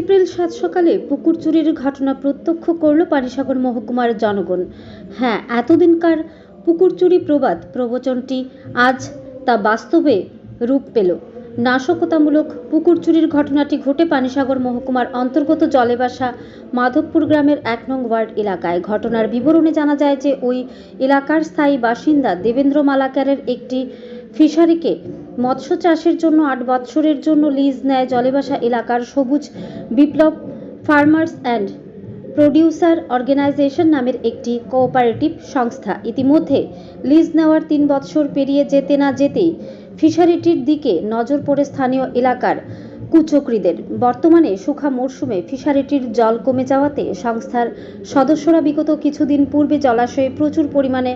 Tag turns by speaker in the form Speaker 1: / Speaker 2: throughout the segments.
Speaker 1: April সাত সকালে পুকুর চুরির ঘটনা প্রত্যক্ষ করল পানিসাগর মহকুমার জনগণ। হ্যাঁ এতদিনকার পুকুর চুরি প্রবাদ প্রবচনটি আজ তা বাস্তবে রূপ পেল। নাশকতামূলক পুকুর চুরির ঘটনাটি ঘটে পানিসাগর মহকুমার অন্তর্গত জলেবাসা মাধবপুর গ্রামের এক নং ওয়ার্ড এলাকায়। ঘটনার বিবরণে জানা যায় যে ওই এলাকার স্থায়ী বাসিন্দা দেবেন্দ্র মালাকারের একটি ফিশারিকে মৎস্য চাষের জন্য আট বৎসরের জন্য লিজ নেয় জলেবাসা এলাকার Sabuj Biplab farmers and producer organisation নামের একটি কোঅপারেটিভ সংস্থা। ইতিমধ্যে লিজ নেওয়ার তিন বৎসর পেরিয়ে যেতে না যেতেই ফিশারিটির দিকে নজর পড়ে স্থানীয় এলাকার কুচক্রীদের। বর্তমানে সুখা মরশুমে ফিশারিটির জল কমে যাওয়াতে সংস্থার সদস্যরা বিগত কিছুদিন পূর্বে জলাশয়ে প্রচুর পরিমাণে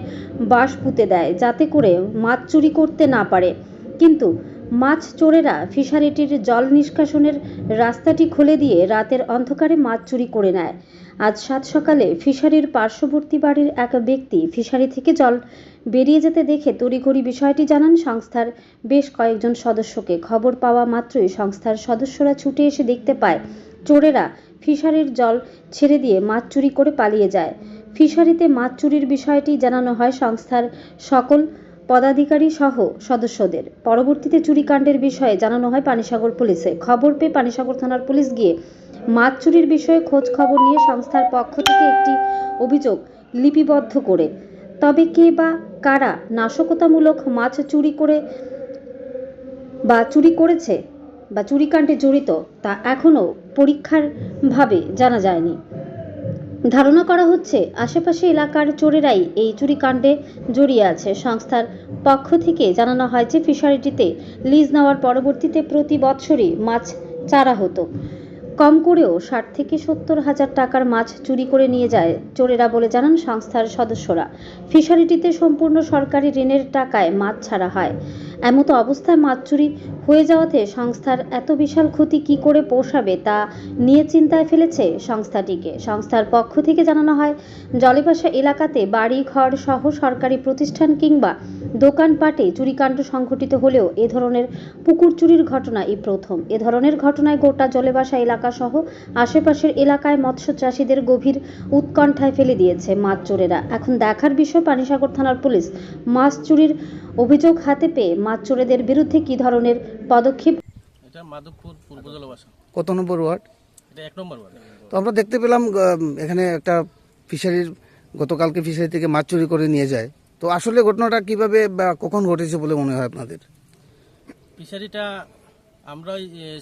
Speaker 1: বাঁশ পুঁতে দেয়, যাতে করে মাছ চুরি করতে না পারে। কিন্তু মাছ চোরেরা ফিশারিটির জল নিষ্কাশনের রাস্তাটি খুলে দিয়ে রাতের অন্ধকারে মাছ চুরি করে নেয়। আজ সাত সকালে ফিশারির পার্শ্ববর্তী বাড়ির এক ব্যক্তি ফিশারি থেকে জল বেরিয়ে যেতে দেখে তড়িঘড়ি বিষয়টি জানান সংস্থার বেশ কয়েকজন সদস্যকে। খবর পাওয়া মাত্রই সংস্থার সদস্যরা ছুটে এসে দেখতে পায়, চোরেরা ফিশারির জল ছেড়ে দিয়ে মাছ চুরি করে পালিয়ে যায়। ফিশারিতে মাছ চুরির বিষয়টি জানানো হয় সংস্থার সকল পদাধিকারী সহ সদস্যদের। পরবর্তীতে চুরিকাণ্ডের বিষয়ে জানানো হয় পানিসাগর পুলিশে। খবর পেয়ে পানিসাগর থানার পুলিশ গিয়ে মাছ চুরির বিষয়ে খোঁজ খবর নিয়ে সংস্থার পক্ষ থেকে একটি অভিযোগ লিপিবদ্ধ করে। তবে কে বা কারা নাশকতামূলক মাছ চুরি করে বা চুরি করেছে বা চুরিকাণ্ডে জড়িত তা এখনও পরীক্ষার ভাবে জানা যায়নি। ধারণা করা হচ্ছে আশেপাশে এলাকার চোরেরাই এই চুরিকাণ্ডে জড়িয়ে আছে। সংস্থার পক্ষ থেকে জানানো হয় যে ফিশারিটিতে লিজ নেওয়ার পরবর্তীতে প্রতি বৎসরই মাছ চারা হতো। কম করেও ষাট থেকে সত্তর হাজার টাকার মাছ চুরি করে নিয়ে যায় চোরেরা বলে জানান সংস্থার সদস্যরা। ফিশারিটিতে সম্পূর্ণ সরকারি ঋণের টাকায় মাছ ছাড়া হয়। এমতো অবস্থায় মাছ চুরি হয়ে যাওয়াতে সংস্থার এত বিশাল ক্ষতি কি করে পোষাবে তা নিয়ে চিন্তায় ফেলেছে সংস্থাটিকে। সংস্থার পক্ষ থেকে জানানো হয়, জলেবাসা এলাকাতে বাড়ি, ঘর সহ সরকারি প্রতিষ্ঠান কিংবা দোকানপাটে চুরিকাণ্ড সংঘটিত হলেও এ ধরনের পুকুর চুরির ঘটনা এই প্রথম। এ ধরনের ঘটনায় গোটা জলেবাসা এলাকা সহ আশেপাশের এলাকায় মৎস্য চাষীদের গভীর উৎকণ্ঠায় ফেলে দিয়েছে মাছ চোরেরা। এখন দেখার বিষয় পানিসাগর থানার পুলিশ মাছ চুরির অভিযোগ হাতে পেয়ে মাছ চোরেদের বিরুদ্ধে কি ধরনের পদক্ষেপ?
Speaker 2: এটা মাধবপুর পূর্ব জলবাসা।
Speaker 3: কত নম্বর ওয়ার্ড?
Speaker 2: এটা এক নম্বর ওয়ার্ড।
Speaker 3: তো আমরা দেখতে পেলাম এখানে একটা ফিশারির গতকালকে ফিশারি থেকে মাছ চুরি করে নিয়ে যায়। তো আসলে ঘটনাটা কীভাবে বা কখন ঘটেছে বলে মনে হয় আপনাদের?
Speaker 2: ফিশারিটা আমরা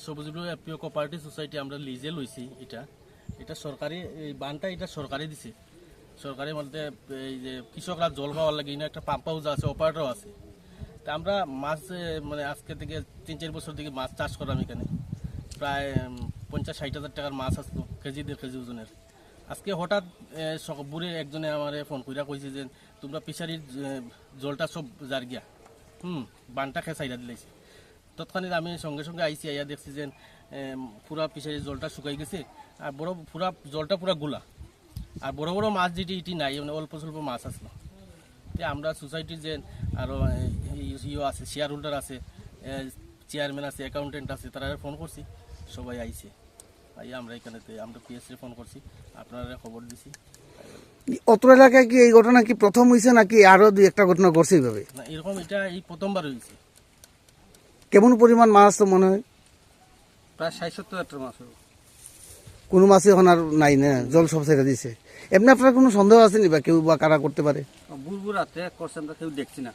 Speaker 2: সবুজ এপিও কোপারেটিভ সোসাইটি আমরা লিজে লইছি এটা। এটা সরকারি, এই বানটা এটা সরকারি দিছে। সরকারি মধ্যে এই যে কৃষকরা জল পাওয়ার লাগে এখানে একটা পাম্প হাউস আছে অপারেটর আছে। তা আমরা মাছ মানে আজকে থেকে তিন, চার বছর থেকে মাছ চাষ করলাম এখানে। প্রায় পঞ্চাশ, ষাট হাজার টাকার মাছ আসতো, কেজি, দেড় কেজি ওজনের। আজকে হঠাৎ বুড়ে একজনে আমার ফোন কইরা কইছে যে, তোমরা ফিশারির জলটা সব জার গিয়া হুম, বানটা খেসাইরা দিলাইছে। তৎক্ষণিক আমি সঙ্গে সঙ্গে আইসি আইয়া দেখছি যে পুরা ফিশারির জলটা শুকাই গেছে। আর বড় পুরা জলটা পুরা গোলা। আর বড় বড় মাছ যেটি ইটি নাই মানে অল্প স্বল্প মাছ আসলো তে আমরা সোসাইটির যে আরও ইও আছে শেয়ার হোল্ডার আছে চেয়ারম্যান আছে অ্যাকাউন্টেন্ট আছে তারা ফোন করছি। সবাই আইছে। আইয়া আমরা এখানেতে আমরা পিএসসি ফোন করছি। আপনারা খবর দিছি।
Speaker 3: অত্র এলাকায় কি এই ঘটনা কি প্রথম হয়েছে নাকি আরও দুই একটা ঘটনা ঘটছে এইভাবে?
Speaker 2: না এরকম এটা এই প্রথমবার হয়েছে
Speaker 3: কেমন পরিমাণ মাছ তো মনে হয়?
Speaker 4: প্রায় ষাট সত্তর হাজার মাছ হবে।
Speaker 3: কোনো মাছ এখন আর নাই না জল সব ছেড়ে দিছে এমনি আপনার কোনো সন্দেহ আছে নি বা কেউ বা কারা করতে পারে?
Speaker 4: বুলবুল রাতে করছে আমরা কেউ দেখছি না।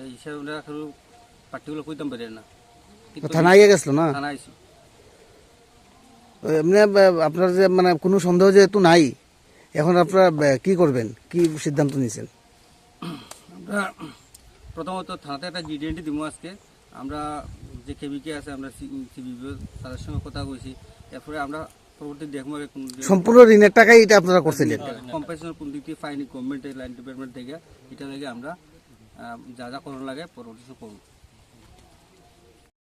Speaker 4: এই হিসাবে আমরা কেউ পার্টিগুলো কইতাম পারি না।
Speaker 3: থানায় গিয়ে গেছিল না?
Speaker 4: থানা আইসি
Speaker 3: এমনি আপনার যে মানে কোনো সন্দেহ যেহেতু নাই এখন আপনারা কি করবেন? কি সিদ্ধান্ত নিয়েছেন?
Speaker 4: আমরা প্রথমত থানাতে একটা জিডিএনটি দিব আজকে। আমরা যে কেবিকে আছে আমরা সিবিবি তাদের সঙ্গে কথা কইছি। এরপরে আমরা পরবর্তী দেখব
Speaker 3: সম্পূর্ণ ঋণের টাকাই এটা আপনারা করছিলেন?
Speaker 4: কম্পেনসেশন কোন দিক থেকে ফাইনি গভর্নমেন্ট লাইন ডিপার্টমেন্ট থেকে এটা লাগে আমরা যা যা করার লাগে পরবর্তী করব।